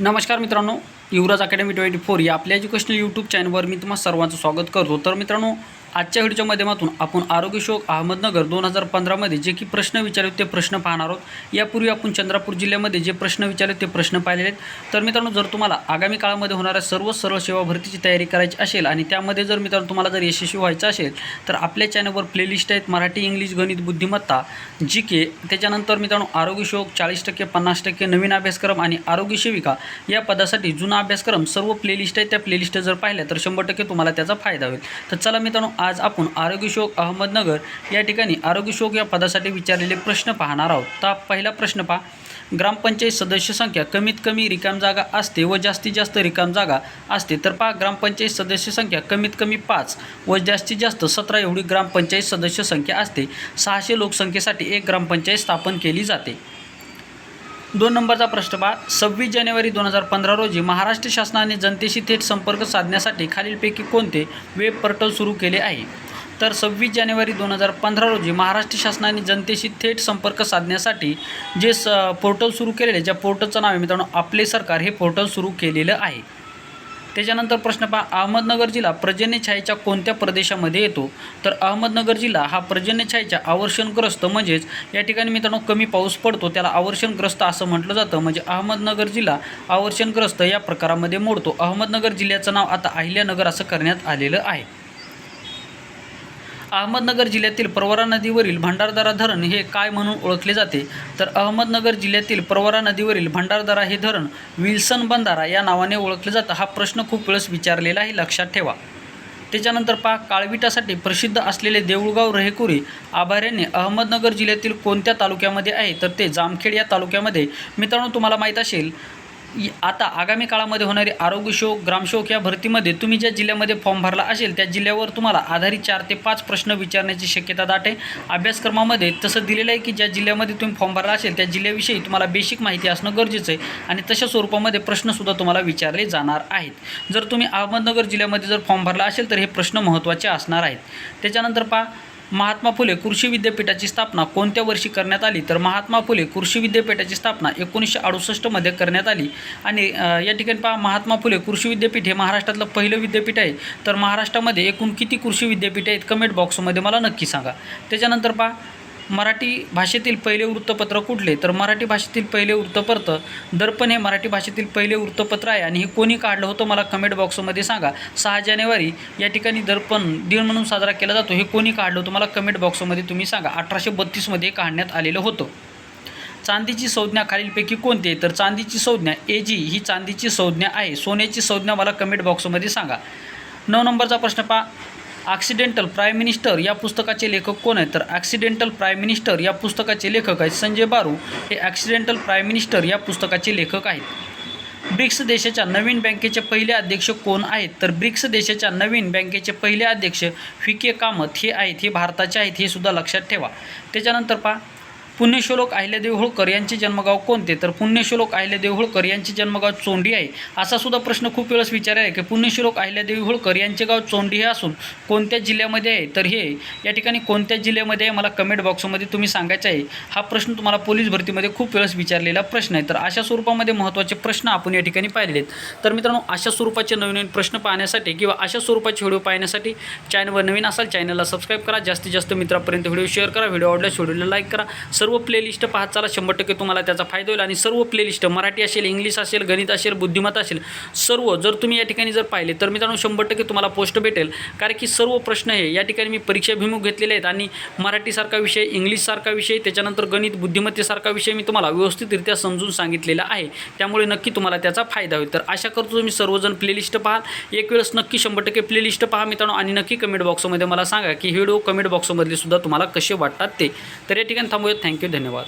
नमस्कार मित्रांनो युवराज academy twenty four या आपल्या एज्युकेशनल यूट्यूब चॅनलवर मी तुम्हाला सर्वांचं स्वागत करतो. तर मित्रांनो आजच्या व्हिडिओच्या माध्यमातून आपण आरोग्यशोक अहमदनगर दोन हजार पंधरामध्ये जे की प्रश्न विचारले ते प्रश्न पाहणार आहोत. यापूर्वी आपण चंद्रपूर जिल्ह्यामध्ये जे प्रश्न विचारले ते प्रश्न पाहिलेले आहेत. तर मित्रांनो जर तुम्हाला आगामी काळामध्ये होणाऱ्या सर्व सरळ सेवा भरतीची तयारी करायची असेल आणि त्यामध्ये जर मित्रांनो तुम्हाला जर यशस्वी व्हायचं असेल तर आपल्या चॅनलवर प्लेलिस्ट आहेत मराठी इंग्लिश गणित बुद्धिमत्ता जी के त्याच्यानंतर मित्रांनो आरोग्य शोक चाळीस टक्के पन्नास टक्के नवीन अभ्यासक्रम आणि आरोग्य सेविका या पदासाठी जुना अभ्यासक्रम सर्व प्लेलिस्ट आहेत. त्या प्लेलिस्ट जर पाहिल्या तर शंभर टक्के तुम्हाला त्याचा फायदा होईल. तर चला मित्रांनो आज आपण आरोग्यशोक अहमदनगर या ठिकाणी आरोग्यशोक या पदासाठी विचारलेले प्रश्न पाहणार आहोत. तर पहिला प्रश्न पहा. ग्रामपंचायत सदस्य संख्या कमीत कमी रिकाम जागा असते व जास्तीत जास्त रिकाम जागा असते. तर पहा ग्रामपंचायत सदस्य संख्या कमीत कमी पाच व जास्तीत जास्त सतरा एवढी ग्रामपंचायत सदस्य संख्या असते. सहाशे लोकसंख्येसाठी एक ग्रामपंचायत स्थापन केली जाते. दोन नंबरचा प्रश्न पहा. सव्वीस जानेवारी दोन हजार पंधरा रोजी महाराष्ट्र शासनाने जनतेशी थेट संपर्क साधण्यासाठी खालीलपैकी कोणते वेब पोर्टल सुरू केले आहे? तर सव्वीस जानेवारी दोन हजार पंधरा रोजी महाराष्ट्र शासनाने जनतेशी थेट संपर्क साधण्यासाठी जे स पोर्टल सुरू केलेले ज्या पोर्टलचं नाव आहे मित्रांनो आपले सरकार हे पोर्टल सुरू केलेलं आहे. त्याच्यानंतर प्रश्न पहा अहमदनगर जिल्हा पर्जन्यछायेच्या कोणत्या प्रदेशामध्ये येतो? तर अहमदनगर जिल्हा हा पर्जन्यछायेच्या आवर्षणग्रस्त म्हणजेच या ठिकाणी मित्रांनो कमी पाऊस पडतो त्याला आवर्षणग्रस्त असं म्हटलं जातं. म्हणजे अहमदनगर जिल्हा आवर्षणग्रस्त या प्रकारामध्ये मोडतो. अहमदनगर जिल्ह्याचं नाव आता अहिल्यानगर असं करण्यात आलेलं आहे. अहमदनगर जिल्ह्यातील प्रवरा नदीवरील भंडारदरा धरण हे काय म्हणून ओळखले जाते? तर अहमदनगर जिल्ह्यातील प्रवरा नदीवरील भंडारदरा हे धरण विल्सन बंधारा या नावाने ओळखले जातं. हा प्रश्न खूप वेळेस विचारलेला आहे. लक्षात ठेवा. त्याच्यानंतर पहा काळविटासाठी प्रसिद्ध असलेले देऊळगाव रहेकुरी आभाऱ्याने अहमदनगर जिल्ह्यातील कोणत्या तालुक्यामध्ये आहे? तर ते जामखेड या तालुक्यामध्ये. मित्रांनो तुम्हाला माहीत असेल आता आगामी काळामध्ये होणारी आरोग्य शोक ग्रामशोक या भरतीमध्ये तुम्ही ज्या जिल्ह्यामध्ये फॉर्म भरला असेल त्या जिल्ह्यावर तुम्हाला आधारित चार ते पाच प्रश्न विचारण्याची शक्यता दाट. आहे अभ्यासक्रमामध्ये तसं दिलेलं आहे की ज्या जिल्ह्यामध्ये तुम्ही फॉर्म भरला असेल त्या जिल्ह्याविषयी तुम्हाला बेसिक माहिती असणं गरजेचं आहे आणि तशा स्वरूपामध्ये प्रश्नसुद्धा तुम्हाला विचारले जाणार आहेत. जर तुम्ही अहमदनगर जिल्ह्यामध्ये जर फॉर्म भरला असेल तर हे प्रश्न महत्त्वाचे असणार आहेत. त्याच्यानंतर पहा महात्मा फुले कृषी विद्यापीठाची स्थापना कोणत्या वर्षी करण्यात आली? तर महात्मा फुले कृषी विद्यापीठाची स्थापना एकोणीसशे अडुसष्टमध्ये करण्यात आली. आणि या ठिकाणी पहा महात्मा फुले कृषी विद्यापीठ हे महाराष्ट्रातलं पहिलं विद्यापीठ आहे. तर महाराष्ट्रामध्ये एकूण किती कृषी विद्यापीठ आहेत? कमेंट बॉक्समध्ये मला नक्की सांगा. त्याच्यानंतर पहा मराठी भाषेतील पहिले वृत्तपत्र कुठले? तर मराठी भाषेतील पहिले वृत्तपत्र दर्पण हे मराठी भाषेतील पहिले वृत्तपत्र आहे आणि हे कोणी काढलं होतं मला कमेंट बॉक्समध्ये सांगा. सहा जानेवारी या ठिकाणी दर्पण दिन म्हणून साजरा केला जातो. हे कोणी काढलं होतं मला कमेंट बॉक्समध्ये तुम्ही सांगा. अठराशे बत्तीसमध्ये काढण्यात आलेलं होतं. चांदीची संज्ञा खालीलपैकी कोणती आहे? तर चांदीची संज्ञा ए जी ही चांदीची संज्ञा आहे. सोन्याची संज्ञा मला कमेंट बॉक्समध्ये सांगा. नऊ नंबरचा प्रश्न पहा. ॲक्सिडेंटल प्राईम मिनिस्टर या पुस्तकाचे लेखक कोण आहेत? तर ॲक्सिडेंटल प्राईम मिनिस्टर या पुस्तकाचे लेखक आहेत संजय बारू. हे ॲक्सिडेंटल प्राईम मिनिस्टर या पुस्तकाचे लेखक आहेत. ब्रिक्स देशाच्या नवीन बँकेचे पहिले अध्यक्ष कोण आहेत? तर ब्रिक्स देशाच्या नवीन बँकेचे पहिले अध्यक्ष फिके कामत हे आहेत हे भारताचे आहेत हे सुद्धा लक्षात ठेवा. त्याच्यानंतर पहा पुण्यश्लोक अहिल्यादेवी होळकर यांचे जन्मगाव कोणते? तर पुण्यश्लोक अहिल्यादेवी होळकर यांचे जन्मगाव चोंडी आहे. असा सुद्धा प्रश्न खूप वेळेस विचारला आहे की पुण्यश्लोक अहिल्यादेवी होळकर यांचे गाव चोंडी हे असून कोणत्या जिल्ह्यामध्ये आहे? तर हे या ठिकाणी कोणत्या जिल्ह्यामध्ये आहे? मला कमेंट बॉक्समध्ये तुम्ही सांगायचं आहे. हा प्रश्न तुम्हाला पोलीस भरतीमध्ये खूप वेळेस विचारलेला प्रश्न आहे. तर अशा स्वरूपामध्ये महत्त्वाचे प्रश्न आपण या ठिकाणी पाहिलेले आहेत. तर मित्रांनो अशा स्वरूपाचे नवीन नवीन प्रश्न पाहण्यासाठी किंवा अशा स्वरूपाचे व्हिडिओ पाहण्यासाठी चॅनलवर नवीन असाल चॅनलला सबस्क्राईब करा. जास्तीत जास्त मित्रापर्यंत व्हिडिओ शेअर करा. व्हिडिओ आवडल्यास व्हिडिओला लाईक करा. सर्व प्लेलिस्ट पाहत चला. शंभर टक्के तुम्हाला त्याचा फायदा होईल. आणि सर्व प्लेलिस्ट मराठी असेल इंग्लिश असेल गणित असेल बुद्धिमत्ता असेल सर्व जर तुम्ही या ठिकाणी जर पाहिले तर मित्रांनो शंभर टक्के तुम्हाला पोस्ट भेटेल. कारण की सर्व प्रश्न हे या ठिकाणी मी परीक्षाभिमुख घेतलेले आहेत. आणि मराठीसारखा विषय इंग्लिशसारखा विषय त्याच्यानंतर गणित बुद्धिमत्तेसारखा विषय मी तुम्हाला व्यवस्थितरित्या समजून सांगितलेला आहे. त्यामुळे नक्की तुम्हाला त्याचा फायदा होईल. तर आशा करतो तुम्ही सर्वजण प्लेलिस्ट पाहाल. एक वेळेस नक्की शंभर टक्के प्लेलिस्ट पहा मित्रांनो. आणि नक्की कमेंट बॉक्समध्ये मला सांगा की हे व्हिडिओ कमेंट बॉक्समधले सुद्धा तुम्हाला कसे वाटतात ते. तर या ठिकाणी थांबूयात. थँक्यू धन्यवाद।